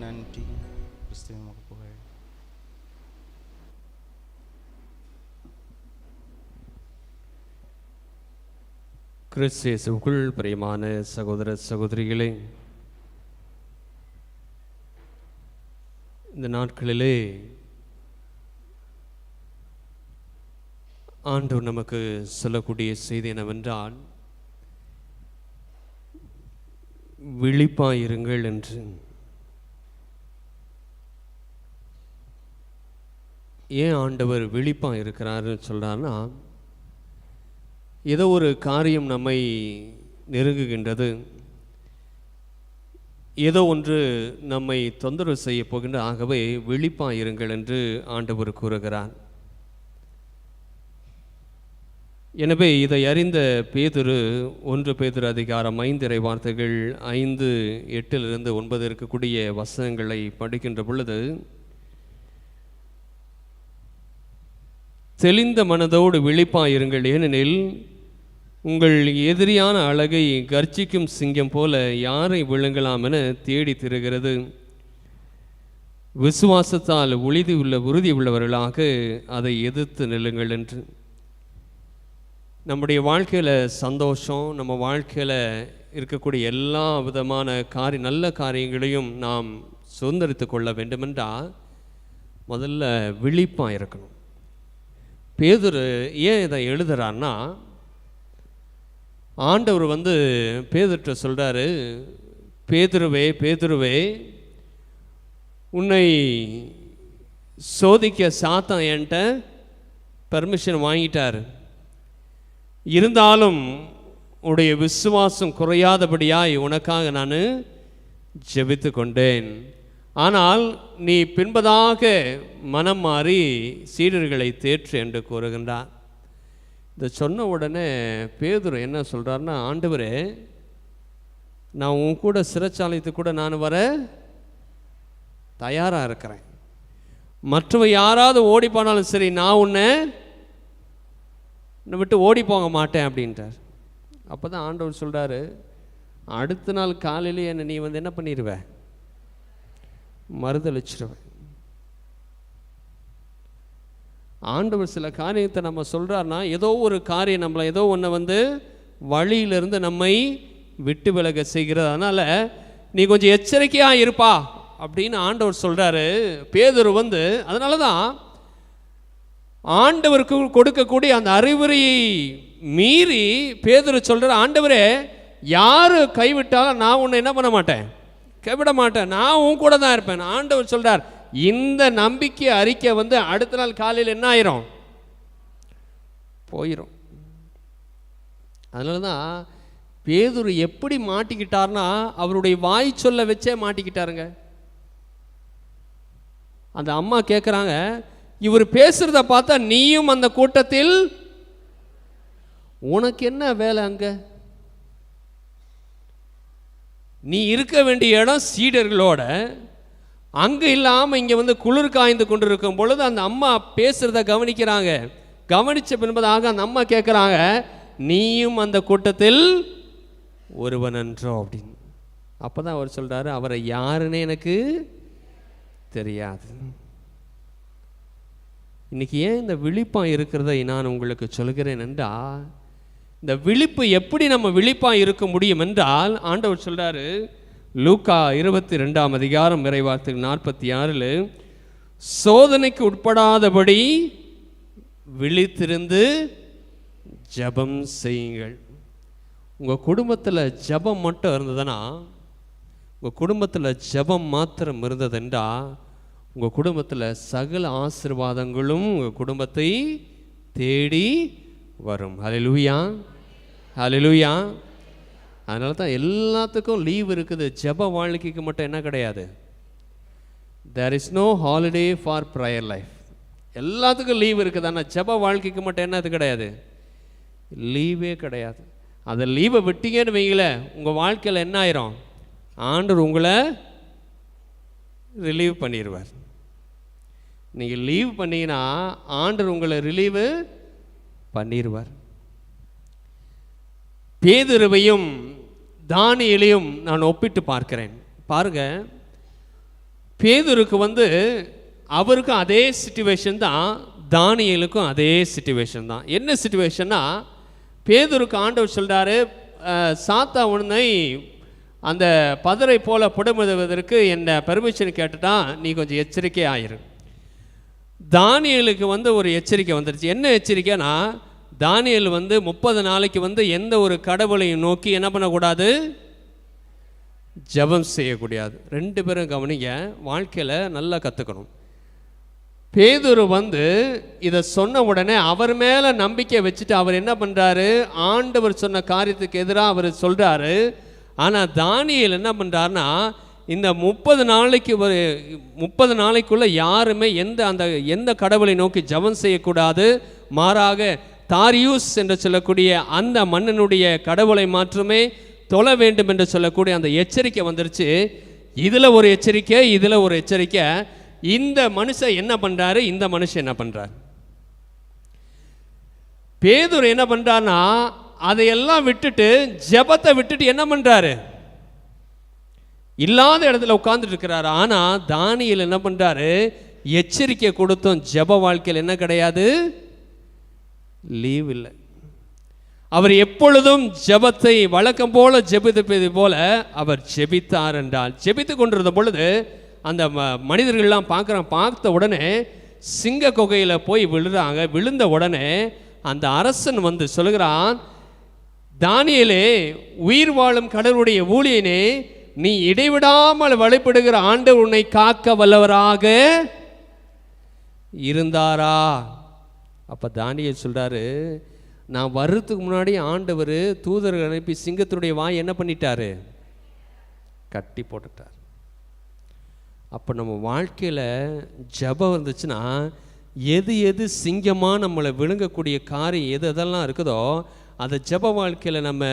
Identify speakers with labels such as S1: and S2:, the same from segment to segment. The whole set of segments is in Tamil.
S1: நன்றி கிறிஸ்துவ புகழ்
S2: கிறிஸ்தேசுக்குள் பிரியமான சகோதர சகோதரிகளே இந்த நாட்களிலே ஆண்டவர் நமக்கு சொல்லக்கூடிய செய்தி என்னவென்றால் விழிப்பாயிருங்கள் என்று. ஏன் ஆண்டவர் விழிப்பாக இருக்கிறாருன்னு சொல்கிறாருன்னா ஏதோ ஒரு காரியம் நம்மை நெருங்குகின்றது. ஏதோ ஒன்று நம்மை தொந்தரவு செய்ய போகின்ற ஆகவே விழிப்பாக இருங்கள் என்று ஆண்டவர் கூறுகிறார். எனவே இதை அறிந்த பேதுரு ஒன்று பேதுரு அதிகாரம் ஐந்திரை வார்த்தைகள் ஐந்து எட்டிலிருந்து ஒன்பது இருக்கக்கூடிய வசனங்களை படிக்கின்ற பொழுது தெளிந்த மனதோடு விழிப்பாயிருங்கள். ஏனெனில் உங்கள் எதிரியான அழகை கர்ச்சிக்கும் சிங்கம் போல யாரை விழுங்கலாம் என தேடி திருகிறது. விசுவாசத்தால் உளிதி உள்ள உறுதி உள்ளவர்களாக அதை எதிர்த்து நில்லுங்கள் என்று. நம்முடைய வாழ்க்கையில் சந்தோஷம் நம்ம வாழ்க்கையில் இருக்கக்கூடிய எல்லா விதமான காரி நல்ல காரியங்களையும் நாம் சுதந்திரித்து கொள்ள வேண்டுமென்றால் முதல்ல விழிப்பாக இருக்கணும் பேதுரு ஏன் இதை எழுதுறான்னா ஆண்டவர் வந்து பேதுருட்ட சொல்கிறாரு பேதுருவே பேதுருவே உன்னை சோதிக்க சாத்தம் என்கிட்ட பர்மிஷன் வாங்கிட்டார். இருந்தாலும் உடைய விசுவாசம் குறையாதபடியாய் உனக்காக நான் ஜெபித்து கொண்டேன் ஆனால் நீ பின்பதாக மனம் மாறி சீடர்களை தேற்று என்று கூறுகின்றார். இதை சொன்ன உடனே பேதுரு என்ன சொல்கிறாருன்னா ஆண்டவரே நான் உன் கூட சிறைச்சாலைத்து கூட நான் வர தயாராக இருக்கிறேன். மற்றவ யாராவது ஓடி போனாலும் சரி நான் உன்னை என்னை விட்டு ஓடி போக மாட்டேன் அப்படின்ட்டார் அப்போ தான் ஆண்டவர் சொல்கிறாரு அடுத்த நாள் காலையிலேயே என்னை நீ வந்து என்ன பண்ணிடுவ மறுதளிச்சிருவேன் ஆண்டவர் சில காரியத்தை நம்ம சொல்கிறாருன்னா ஏதோ ஒரு காரியம் நம்மளை ஏதோ ஒன்று வந்து வழியிலிருந்து நம்மை விட்டு விலக செய்கிறது. அதனால் நீ கொஞ்சம் எச்சரிக்கையாக இருப்பா அப்படின்னு ஆண்டவர் சொல்கிறாரு பேதர் வந்து அதனால தான் ஆண்டவருக்கு கொடுக்கக்கூடிய அந்த அறிவுரையை மீறி பேதர் சொல்கிற ஆண்டவரே யார் கைவிட்டாலும் நான் உன்னை என்ன பண்ண மாட்டேன்? கைவிட மாட்டேன் நான் உன் கூட தான் இருப்பேன். ஆண்டவர் சொல்கிறார் இந்த நம்பிக்கை அறிக்கை வந்து அடுத்த நாள் காலையில் என்ன ஆயிரும்? போயிடும் அதனால தான் பேதுரு எப்படி மாட்டிக்கிட்டார்னா அவருடைய வாய் சொல்ல வச்சே மாட்டிக்கிட்டாருங்க. அந்த அம்மா கேட்குறாங்க இவர் பேசுறத பார்த்தா நீயும் அந்த கூட்டத்தில் உனக்கு என்ன வேலை அங்க? நீ இருக்க வேண்டிய இடம் சீடர்களோட. அங்கே இல்லாமல் இங்கே வந்து குளிர் காய்ந்து கொண்டிருக்கும் பொழுது அந்த அம்மா பேசுகிறத கவனிக்கிறாங்க. கவனித்த பின்பதாக அந்த அம்மா கேட்குறாங்க நீயும் அந்த கூட்டத்தில் ஒருவன் என்றோ அப்படின்னு. அப்பதான் அவர் சொல்கிறாரு அவரை யாருன்னு எனக்கு தெரியாது. இன்னைக்கு ஏன் இந்த விழிப்பம் இருக்கிறதை நான் உங்களுக்கு சொல்கிறேன் என்றால் இந்த விழிப்பு எப்படி நம்ம விழிப்பாக இருக்க முடியும் என்றால் ஆண்டவர் சொல்கிறாரு லூக்கா இருபத்தி ரெண்டாம் அதிகாரம் விரைவார்த்தை நாற்பத்தி ஆறில் சோதனைக்கு உட்படாதபடி விழித்திருந்து ஜெபம் செய்யுங்கள். உங்கள் குடும்பத்தில் ஜெபம் மட்டும் இருந்ததுன்னா உங்கள் குடும்பத்தில் ஜெபம் மாத்திரம் இருந்ததுண்டா உங்கள் குடும்பத்தில் சகல ஆசிர்வாதங்களும் உங்கள் குடும்பத்தை தேடி வரும். ஹalleluya ஹalleluya அதனால தான் எல்லாத்துக்கும் லீவ் இருக்குது. ஜப வாழ்க்கைக்கு மட்டும் என்ன கிடையாது? There is no holiday for prayer life எல்லாத்துக்கும் லீவ் இருக்குது. ஆனால் ஜப வாழ்க்கைக்கு மட்டும் என்ன அது கிடையாது? லீவே கிடையாது. அந்த லீவை விட்டீங்கன்னு வைங்கள உங்கள் வாழ்க்கையில் என்ன ஆயிரும்? ஆண்டர் உங்களை ரிலீவ் பண்ணிடுவார் நீங்கள் லீவ் பண்ணீங்கன்னா ஆண்டர் உங்களை ரிலீவு பண்ணிடுவார் பேதுருவையும் தானியலையும் நான் ஒப்பிட்டு பார்க்கிறேன். பாருங்க பேதுருக்கு வந்து அவருக்கும் அதே சுச்சுவேஷன் தான் தானியலுக்கும் அதே சுச்சுவேஷன் தான். என்ன சுச்சுவேஷன்னா பேதுருக்கு ஆண்டவர் சொல்றாரு சாத்தா உன்னை அந்த பதரை போல புடமுதுவதற்கு என்ன பெர்மிஷன் கேட்டுட்டா நீ கொஞ்சம் எச்சரிக்கை ஆயிரு தானியலுக்கு வந்து ஒரு எச்சரிக்கை வந்துருச்சு. என்ன எச்சரிக்கைனா தானியல் வந்து முப்பது நாளைக்கு வந்து எந்த ஒரு கடவுளையும் நோக்கி என்ன பண்ணக்கூடாது? ஜெபம் செய்யக்கூடாது. ரெண்டு பேரும் கவனிங்க வாழ்க்கையில் நல்லா கற்றுக்கணும் பேதுரு வந்து இதை சொன்ன உடனே அவர் மேலே நம்பிக்கை வச்சுட்டு அவர் என்ன பண்ணுறாரு ஆண்டவர் சொன்ன காரியத்துக்கு எதிராக அவர் சொல்கிறாரு ஆனால் தானியல் என்ன பண்ணுறாருன்னா இந்த முப்பது நாளைக்கு ஒரு முப்பது நாளைக்குள்ளே யாருமே எந்த அந்த எந்த கடவுளை நோக்கி ஜெபம் செய்யக்கூடாது. மாறாக தாரியூஸ் என்று சொல்லக்கூடிய அந்த மன்னனுடைய கடவுளை மாற்றுமே தொழ வேண்டும் என்று சொல்லக்கூடிய அந்த எச்சரிக்கை வந்துருச்சு. இதில் ஒரு எச்சரிக்கை இதில் ஒரு எச்சரிக்கை. இந்த மனுஷன் என்ன பண்ணுறாரு இந்த மனுஷன் என்ன பண்ணுறாரு பேதூர் என்ன பண்ணுறாருன்னா அதையெல்லாம் விட்டுட்டு ஜெபத்தை விட்டுட்டு என்ன பண்ணுறாரு இல்லாத இடத்துல உட்கார்ந்துட்டு இருக்கிறாரு. ஆனால் தானியல் என்ன பண்ணுறாரு எச்சரிக்கை கொடுத்தும் ஜெப வாழ்க்கையில் என்ன கிடையாது? லீவ் இல்லை. அவர் எப்பொழுதும் ஜெபத்தை வழக்கம் போல ஜெபித்தது போல அவர் ஜெபித்தார் என்றால் ஜெபித்து கொண்டிருந்த பொழுது அந்த ம- மனிதர்கள்லாம் பார்க்குறான் பார்த்த உடனே சிங்க கொகையில் போய் விழுறாங்க. விழுந்த உடனே அந்த அரசன் வந்து சொல்கிறான் தானியலே உயிர் வாழும் கடவுளுடைய ஊழியனே நீ இடைவிடாமல் வழிபடுகிற ஆண்டு உன்னை காக்க வல்லவராக இருந்தாரா? அப்போ தானியல் சொல்கிறாரு நான் வர்றதுக்கு முன்னாடி ஆண்டவர் தூதர்கள் அனுப்பி சிங்கத்தினுடைய வாய் என்ன பண்ணிட்டாரு? கட்டி போட்டுட்டார். அப்போ நம்ம வாழ்க்கையில் ஜெபம் இருந்துச்சுன்னா எது எது சிங்கமாக நம்மளை விழுங்கக்கூடிய காரியம் எது எதெல்லாம் இருக்குதோ அதை ஜெப வாழ்க்கையில் நம்ம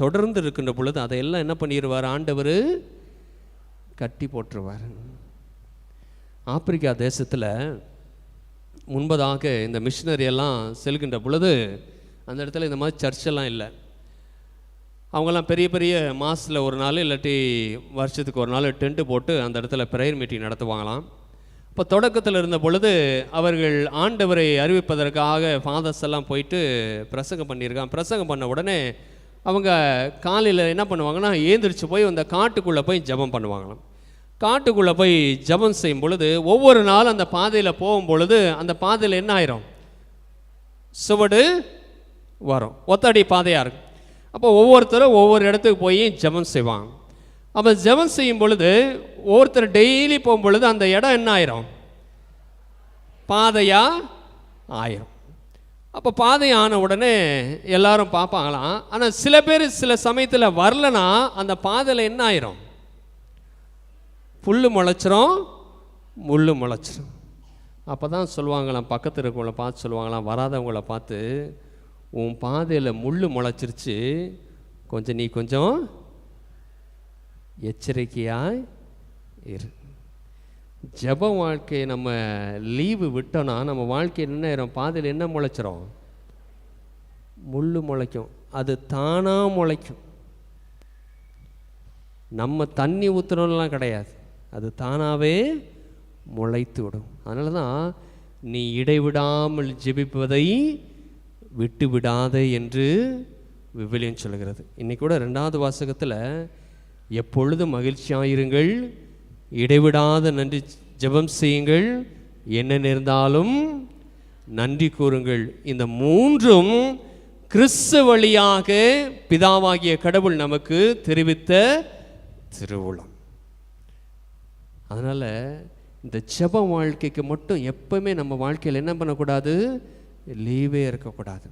S2: தொடர்ந்து இருக்கின்ற பொழுது அதையெல்லாம் என்ன பண்ணிடுவார் ஆண்டவர் கட்டி போட்டுருவார். ஆப்பிரிக்கா தேசத்தில் முன்பதாக இந்த மிஷினரி எல்லாம் செல்கின்ற பொழுது அந்த இடத்துல இந்த மாதிரி சர்ச்செல்லாம் இல்லை. அவங்கெல்லாம் பெரிய பெரிய மாதத்தில் ஒரு நாள் இல்லாட்டி வருஷத்துக்கு ஒரு நாள் டென்ட்டு போட்டு அந்த இடத்துல ப்ரேயர் மீட்டிங் நடத்துவாங்களாம். இப்போ தொடக்கத்தில் இருந்த பொழுது அவர்கள் ஆண்டவரை அறிவிப்பதற்காக ஃபாதர்ஸ் எல்லாம் போயிட்டு பிரசங்கம் பண்ணியிருக்கான் பிரசங்கம் பண்ண உடனே அவங்க காலையில் என்ன பண்ணுவாங்கன்னா ஏந்திரிச்சு போய் அந்த காட்டுக்குள்ளே போய் ஜெபம் பண்ணுவாங்களாம். காட்டுக்குள்ளே போய் ஜெபம் செய்யும் பொழுது ஒவ்வொரு நாள் அந்த பாதையில் போகும் பொழுது அந்த பாதையில் என்ன ஆயிரும்? சுவடு வரும். ஒத்தடி பாதையாக இருக்கும். அப்போ ஒவ்வொருத்தரும் ஒவ்வொரு இடத்துக்கு போய் ஜெபம் செய்வாங்க. அப்போ ஜெபம் செய்யும் பொழுது ஒருத்தர் டெய்லி போகும்பொழுது அந்த இடம் என்ன ஆயிரும்? பாதையாக ஆயிரும். அப்போ பாதை ஆன உடனே எல்லாரும் பார்ப்பாங்களாம். ஆனால் சில பேர் சில சமயத்தில் வரலனா அந்த பாதையில் என்ன ஆயிரும்? புல் முளைச்சிரும் முள் முளைச்சிரும். அப்போ தான் சொல்லுவாங்களாம் பக்கத்தில் இருக்கவங்கள பார்த்து சொல்லுவாங்களாம் வராதவங்கள பார்த்து உன் பாதையில் முள் முளைச்சிருச்சு. கொஞ்சம் நீ கொஞ்சம் எச்சரிக்கையாய் இரு. ஜப வாழ்க்கையை நம்ம லீவு விட்டோன்னா நம்ம வாழ்க்கையில் என்ன ஆயிரும்? பாதையில் என்ன முளைச்சிரும்? முள் முளைக்கும். அது தானாக முளைக்கும். நம்ம தண்ணி ஊற்றுறோம்லாம் கிடையாது. அது தானாகவே முளைத்து விடும். அதனால தான் நீ இடைவிடாமல் ஜெபிப்பதை விட்டு விடாதே என்று விவிலியம் சொல்கிறது இன்னைக்கு கூட ரெண்டாவது வாசகத்தில் எப்பொழுதும் மகிழ்ச்சியாயிருங்கள். இடைவிடாத நன்றி ஜெபம் செய்யுங்கள். என்ன நேர்ந்தாலும் நன்றி கூறுங்கள். இந்த மூன்றும் கிறிஸ்து வழியாக பிதாவாகிய கடவுள் நமக்கு தெரிவித்த திருவுளம். அதனால் இந்த ஜெப வாழ்க்கைக்கு மட்டும் எப்பவுமே நம்ம வாழ்க்கையில் என்ன பண்ணக்கூடாது? லீவே இருக்கக்கூடாது.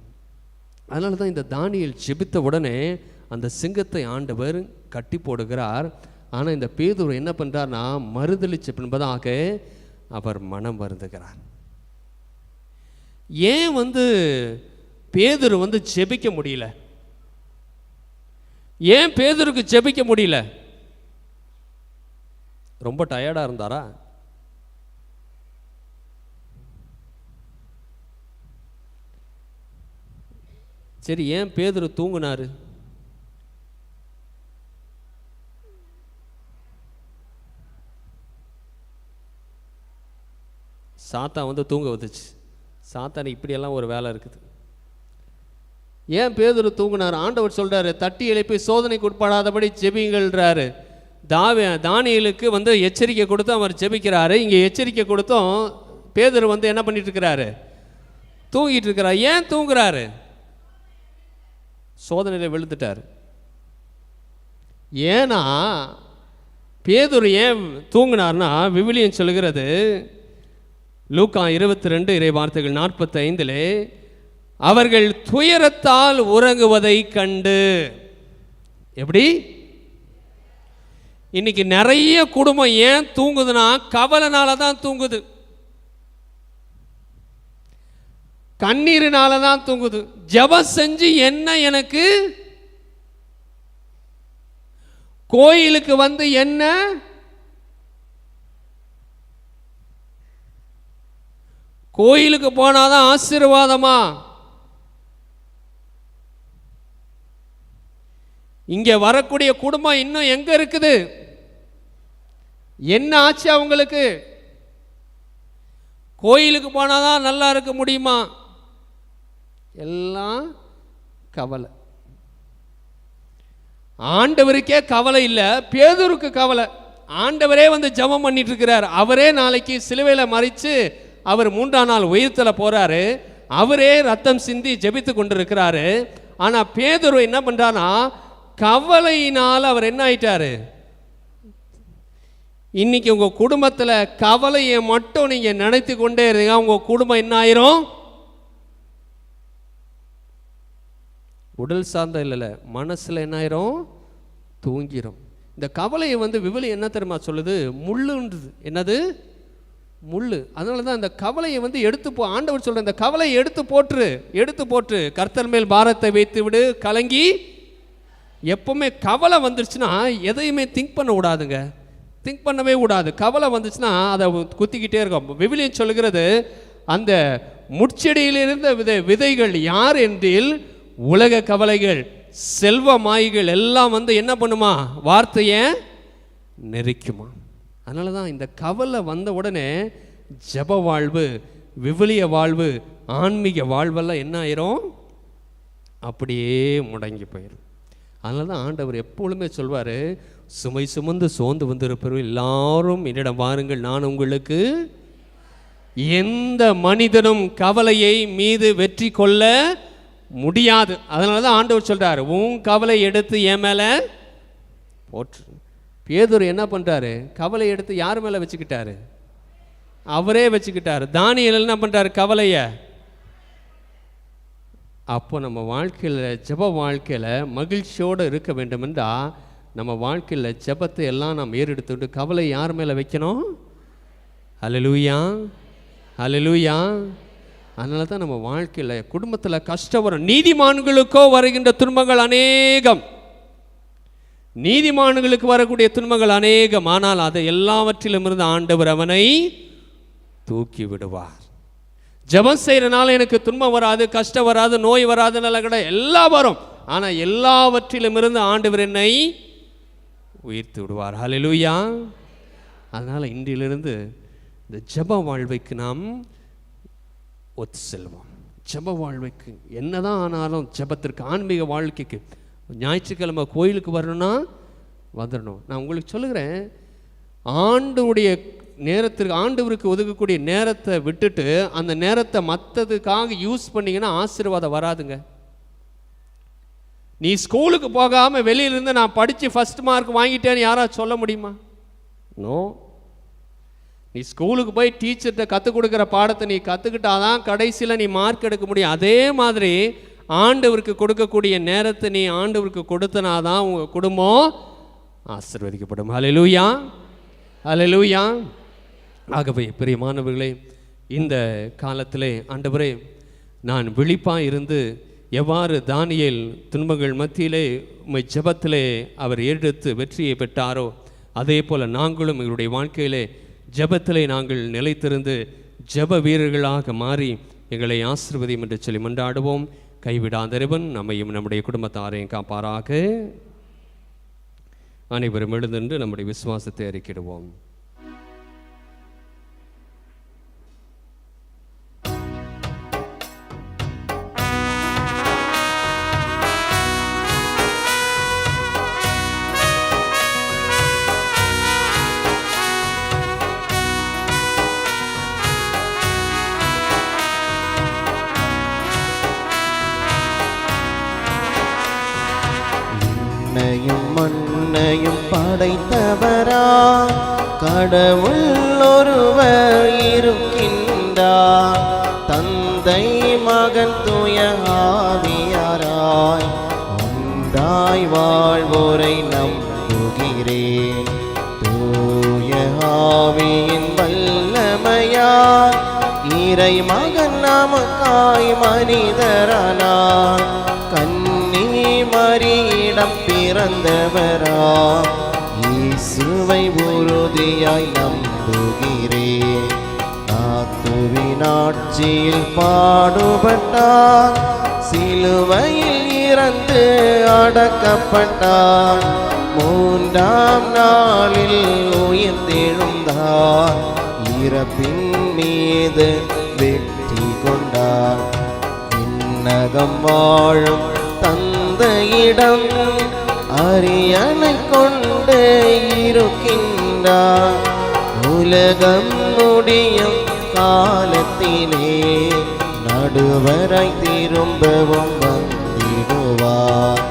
S2: அதனால தான் இந்த தானியில் ஜெபித்த உடனே அந்த சிங்கத்தை ஆண்டவர் கட்டி போடுகிறார். ஆனால் இந்த பேதுரு என்ன பண்ணுறார்னா மறுதளிச்ச பின்பதாக அவர் மனம் வருந்துகிறார். ஏன் வந்து பேதூர் வந்து ஜெபிக்க முடியல? ஏன் பேதூருக்கு ஜெபிக்க முடியல? ரொம்ப டயர்டாக இருந்தாரா? சரி ஏன் பேதுரு தூங்குனாரு? சாத்தா வந்து தூங்க வந்துச்சு. சாத்தானு இப்படியெல்லாம் ஒரு வேலை இருக்குது. ஏன் பேதுரு தூங்கினார்? ஆண்டவர் சொல்கிறாரு தட்டி எழுப்பி சோதனைக்கு உட்படாதபடி ஜெபிங்கள்ன்றாரு. தாவே தானியலுக்கு வந்து எச்சரிக்கை கொடுத்து அவர் ஜெபிக்கிறாரு. இங்கே எச்சரிக்கை கொடுத்தும் பேதர் வந்து என்ன பண்ணிட்டு இருக்கிறாரு தூங்கிட்டு இருக்கிறார் ஏன் தூங்குறாரு? சோதனையில் விழுந்துட்டார். ஏன்னா பேதுரு ஏன் தூங்கினார்னா விவிலியம் சொல்கிறது லூக்கா இருபத்தி ரெண்டு இறை வார்த்தைகள் நாற்பத்தி ஐந்திலே அவர்கள் துயரத்தால் உறங்குவதை கண்டு. எப்படி? இன்னைக்கு நிறைய குடும்பம் ஏன் தூங்குதுன்னா கவலைனால தான் தூங்குது. கண்ணீரினால தான் தூங்குது. ஜபம் செஞ்சு என்ன எனக்கு? கோயிலுக்கு வந்து என்ன? கோயிலுக்கு போனாதான் ஆசீர்வாதமா? இங்க வரக்கூடிய குடும்பம் இன்னும் எங்க இருக்குது? என்ன ஆச்சு அவங்களுக்கு? கோயிலுக்கு போனாதான் நல்லா இருக்க முடியுமா? எல்லாம் கவலை. ஆண்டவருக்கே கவலை இல்லை பேதூருக்கு கவலை. ஆண்டவரே வந்து ஜெபம் பண்ணிட்டு இருக்கிறார். அவரே நாளைக்கு சிலுவையில் மறைச்சு அவர் மூன்றாம் நாள் உயிர்த்தில் போறாரு. அவரே ரத்தம் சிந்தி ஜெபித்து கொண்டிருக்கிறாரு. ஆனா பேதுரு என்ன பண்றானா கவலையினால் அவர் என்ன ஆயிட்டாரு? இன்னைக்கு உங்க குடும்பத்துல கவலையை மட்டும் நீங்க நினைத்து கொண்டே இருங்க உங்க குடும்பம் என்ன ஆயிரும்? உடல் சார்ந்த இல்லைல்ல மனசில் என்ன ஆயிரும்? தூங்கிரும். இந்த கவலையை வந்து விவலி என்ன தெரியுமா சொல்லுது? முள்ளுன்றது. என்னது? முள்ளு. அதனால தான் அந்த கவலையை வந்து எடுத்து போ ஆண்டவர் சொல்கிற அந்த கவலையை எடுத்து போட்டுரு எடுத்து போட்டு கர்த்தர் மேல் பாரத்தை வைத்து விடு கலங்கி. எப்பவுமே கவலை வந்துருச்சுன்னா எதையுமே திங்க் பண்ண விடாதுங்க. திங்க் பண்ணவே கூடாது கவலை வந்துச்சுன்னா அதை குத்திக்கிட்டே இருக்கும். விவிலியம் சொல்கிறது அந்த முட்செடியிலிருந்த விதை விதைகள் யார் என்றில் உலக கவலைகள் செல்வ மாய்கள் எல்லாம் வந்து என்ன பண்ணுமா? வார்த்தையை நெரிக்குமா? அதனால தான் இந்த கவலை வந்த உடனே ஜெப வாழ்வு விவிலிய வாழ்வு ஆன்மீக வாழ்வெல்லாம் என்ன ஆயிரும்? அப்படியே முடங்கி போயிடும் அதனால தான் ஆண்டவர் எப்பொழுதுமே சொல்வார் சுமை சுமந்து சோர்ந்து வந்திருப்பவர்கள் எல்லாரும் என்னிடம் வாருங்கள் நான் உங்களுக்கு எந்த மனிதனும் கவலையை மீது வெற்றி கொள்ள முடியாது. அதனால தான் ஆண்டவர் சொல்கிறார் உன் கவலை எடுத்து என் மேலே போற்று. பேதுரு என்ன பண்ணுறாரு கவலை எடுத்து யார் மேலே வச்சுக்கிட்டாரு? அவரே வச்சுக்கிட்டார். தானியல் என்ன பண்ணுறாரு கவலையை? அப்போ நம்ம வாழ்க்கையில் ஜெப வாழ்க்கையில் மகிழ்ச்சியோடு இருக்க வேண்டுமென்றால் நம்ம வாழ்க்கையில் ஜெபத்தை எல்லாம் நாம் ஏறெடுத்துட்டு கவலை யார் மேலே வைக்கணும்? அலலூயா அலலூயா அதனால தான் நம்ம வாழ்க்கையில் குடும்பத்தில் கஷ்டம் வரும். நீதிமான்களுக்கோ வருகின்ற துன்பங்கள் அநேகம். நீதிமான்களுக்கு வரக்கூடிய துன்பங்கள் அநேகம். ஆனால் அதை எல்லாவற்றிலும் இருந்து ஆண்டவர் அவனை தூக்கி விடுவார். ஜெபம் செய்கிறனால எனக்கு துன்பம் வராது கஷ்டம் வராது நோய் வராது நல்ல கிடையாது எல்லாம் வரும். ஆனால் எல்லாவற்றிலும் இருந்து ஆண்டவர் என்னை உயிர்த்து விடுவார். ஹalleluya அதனால் இன்றிலிருந்து இந்த ஜெப வாழ்வைக்கு நாம் ஒத்து செல்வோம். ஜெப வாழ்வைக்கு என்னதான் ஆனாலும் ஜெபத்திற்கு ஆன்மீக வாழ்க்கைக்கு ஞாயிற்றுக்கிழமை கோயிலுக்கு வரணும்னா வந்துடணும் நான் உங்களுக்கு சொல்லுகிறேன் ஆண்டுடைய நேரத்திற்கு ஆண்டவருக்கு ஒதுக்கக்கூடிய நேரத்தை விட்டுட்டு அந்த நேரத்தை மற்றதுக்காக யூஸ் பண்ணிங்கன்னா ஆசீர்வாதம் வராதுங்க. நீ ஸ்கூலுக்கு போகாமல் வெளியிலேருந்து நான் படித்து ஃபர்ஸ்ட் மார்க் வாங்கிட்டேன்னு யாராவது சொல்ல முடியுமா? நோ நீ ஸ்கூலுக்கு போய் டீச்சர்கிட்ட கற்றுக் கொடுக்குற பாடத்தை நீ கற்றுக்கிட்டாதான் கடைசியில் நீ மார்க் எடுக்க முடியும். அதே மாதிரி ஆண்டவருக்கு கொடுக்கக்கூடிய நேரத்தை நீ ஆண்டவருக்கு கொடுத்தனாதான் உங்கள் குடும்பம் ஆசிர்வதிக்கப்படும். அலலூயா அலலூயா ஆகவே பிரியமானவர்களே இந்த காலத்திலே ஆண்டவரே நான் விழிப்பாக இருந்து எவ்வாறு தானியல் துன்பங்கள் மத்தியிலே உம்மை ஜபத்திலே அவர் எடுத்து வெற்றியை பெற்றாரோ அதே போல் நாங்களும் எங்களுடைய வாழ்க்கையிலே ஜபத்திலே நாங்கள் நிலைத்திருந்து ஜெப வீரர்களாக மாறி எங்களை ஆசிர்வதியும் என்று சொல்லி மன்றாடுவோம். கைவிடாதருவன். நம்மையும் நம்முடைய குடும்பத்தாரையும் காப்பாராக. அனைவரும் எழுந்தென்று நம்முடைய விசுவாசத்தை அறிக்கிடுவோம்
S3: கடவுள் ஒருவர் இருக்கின்றார். தந்தை மகன் தூய ஆவியாராய் ஒன்றாய் வாழ்வோரை நம்புகிறேன் தூய ஆவியின் வல்லமையார் இறை மகன் நமக்காய் மனிதரானார் கன்னி மறியிடம் பிறந்தவரா. இயேசுவை உறுதியாய் நம்புகிறேன் நாத்துவின் ஆட்சியில் பாடுபட்டார் சிலுவையில் இறந்து அடக்கப்பட்டான். மூன்றாம் நாளில் உயிர்த்தெழுந்தார் இறப்பின் மீது வெற்றி கொண்டார் விண்ணகம் வாழும் தந்தையிடம் அரியணை கொண்டு இருக்கின்றார். உலகம் முடியும் காலத்திலே நடுவரை திரும்பவும் வந்திடுவார்.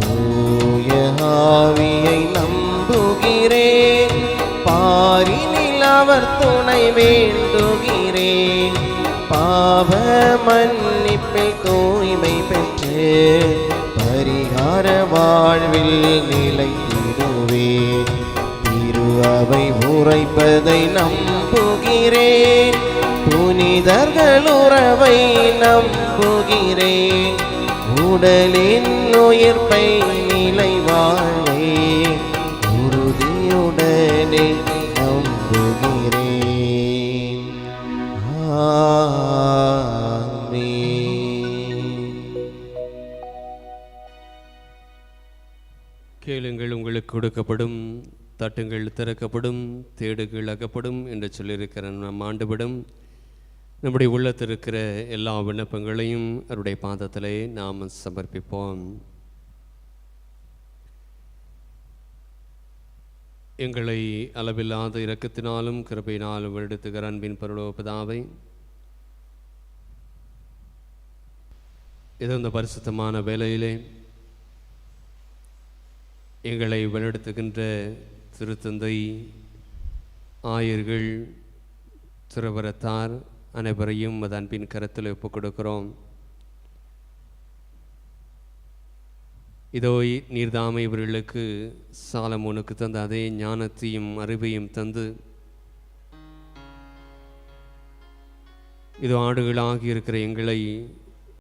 S3: தூய ஆவியை நம்புகிறேன். பாரினில் அவர் துணை வேண்டுகிறேன். பாவ மன்னிப்பை தூய்மை பெற்று வாழ்வில் நிலைத்திடுவேன் திரு அவை உரைப்பதை நம்புகிறேன். புனிதர்கள் உறவை நம்புகிறேன். உடலின் உயிர்ப்பை நிலை வாழ்வே உறுதியுடனே
S2: கொடுக்கப்படும் தட்டுங்கள் திறக்கப்படும் தேடுகள் அகப்படும் என்று சொல்லியிருக்கிற நம் ஆண்டுவிடும் நம்முடைய உள்ளத்திருக்கிற எல்லா விண்ணப்பங்களையும் அவருடைய பாதத்திலே நாம் சமர்ப்பிப்போம். எங்களை அளவில்லாத இரக்கத்தினாலும் கிருபையினாலும் எடுத்துகிற அன்பின் பருளோபதாவை இது இந்த பரிசுத்தமான வேலையிலே எங்களை வழிநடத்துகின்ற திருத்தந்தை ஆயர்கள் திருவரத்தார் அனைவரையும் அது அன்பின் கருத்தில் ஒப்புக் கொடுக்கிறோம். இதோ நீர்தாமை இவர்களுக்கு சாலமோனுக்கு தந்த அதே ஞானத்தையும் அறிவையும் தந்து இதோ ஆடுகளாகி இருக்கிற எங்களை